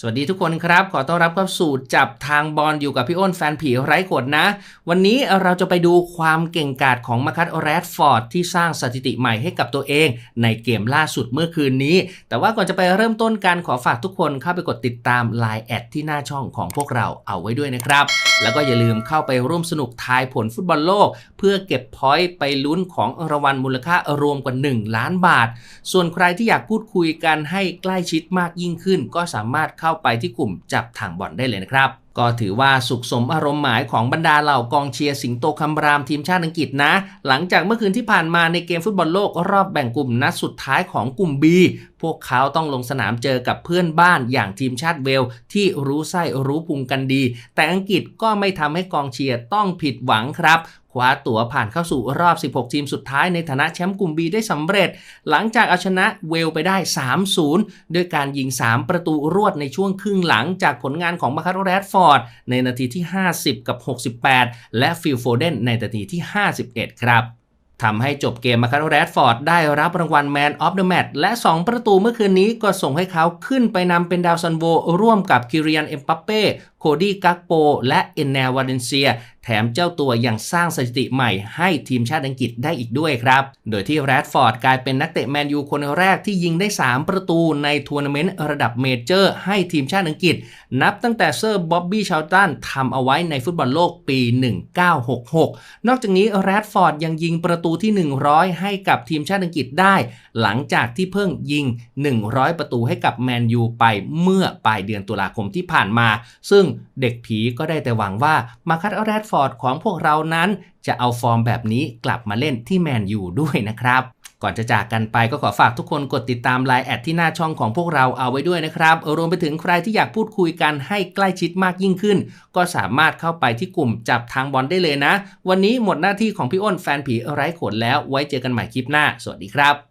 สวัสดีทุกคนครับ ขอต้อนรับเข้าสู่จับทางบอลอยู่กับพี่อ้นแฟนผีไร้กดนะ วันนี้เราจะไปดูความเก่งกาจของมาคัตแรดฟอร์ดที่สร้างสถิติใหม่ให้กับตัวเอง ในเกมล่าสุดเมื่อคืนนี้ แต่ว่าก่อนจะไปเริ่มต้นการขอฝากทุกคนเข้าไปกดติดตาม Line แอดที่หน้าช่องของพวกเราเอาไว้ด้วยนะครับ แล้วก็อย่าลืมเข้าไปร่วมสนุกทายผลฟุตบอลโลก เพื่อเก็บพอยต์ไปลุ้นของรางวัลมูลค่ารวมกว่า 1 ล้านบาท ส่วนใครที่อยากพูดคุยกันให้ใกล้ชิดมากยิ่งขึ้น ก็สามารถเข้าไปที่กลุ่มจับทางบอลได้เลยนะครับ ก็ถือว่าสุขสมอารมณ์หมายของบรรดาเหล่ากองเชียร์สิงโตคำรามทีมชาติอังกฤษนะ หลังจากเมื่อคืนที่ผ่านมาในเกมฟุตบอลโลกรอบแบ่งกลุ่มนัดสุดท้ายของกลุ่ม B พวกเขาต้องลงสนามเจอกับเพื่อนบ้านอย่างทีมชาติเวล ที่รู้ไส้รู้พุงกันดี แต่อังกฤษก็ไม่ทำให้กองเชียร์ต้องผิดหวังครับคว้าตั๋วผ่านเข้าสู่รอบ 16 ทีมสุดท้ายในฐานะแชมป์กลุ่ม B ได้สำเร็จ หลังจากเอาชนะเวลไปได้ 3-0 ด้วยการยิง 3 ประตูรวดในช่วงครึ่งหลังจากผลงานของมาคาร์แรดฟอร์ด ในนาทีที่ 50 กับ 68 และฟิลโฟเดนในนาทีที่ 51 ครับทำให้จบเกมมาคาร์แรดฟอร์ดได้รับรางวัล Man of the Match และ 2 ประตูเมื่อคืนนี้ก็ส่งให้เขาขึ้นไปนำเป็นดาวซันโวร่วมกับคิริยันเอ็มปัปเป้โคดี้กักโป และเอนเนลวาเลนเซีย แถมเจ้าตัวยังสร้างสถิติใหม่ให้ทีมชาติอังกฤษได้อีกด้วยครับ โดยที่แรดฟอร์ดกลายเป็นนักเตะแมนยูคนแรกที่ยิงได้ 3 ประตูในทัวร์นาเมนต์ระดับเมเจอร์ ให้ทีมชาติอังกฤษ นับตั้งแต่เซอร์บ๊อบบี้ชาลตันทำเอาไว้ในฟุตบอลโลกปี 1966 นอกจากนี้แรดฟอร์ดยังยิงประตูที่ 100 ให้กับทีมชาติอังกฤษได้ หลังจากที่เพิ่งยิง 100 ประตูให้กับแมนยูไปเมื่อปลายเดือนตุลาคมที่ผ่านมา ซึ่งเด็กผีก็ได้แต่หวังว่ามาคัตแรดฟอร์ดของพวกเรานั้น จะเอาฟอร์มแบบนี้กลับมาเล่นที่แมนยูด้วยนะครับก่อนจะจากกันไปก็ขอฝากทุกคนกดติดตามไลน์แอดที่หน้าช่องของพวกเราเอาไว้ด้วยนะครับ รวมไปถึงใครที่อยากพูดคุยกันให้ใกล้ชิดมากยิ่งขึ้น ก็สามารถเข้าไปที่กลุ่มจับทางบอลได้เลยนะ วันนี้หมดหน้าที่ของพี่อ้นแฟนผีไร้ขนแล้วไว้เจอกันใหม่คลิปหน้า สวัสดีครับ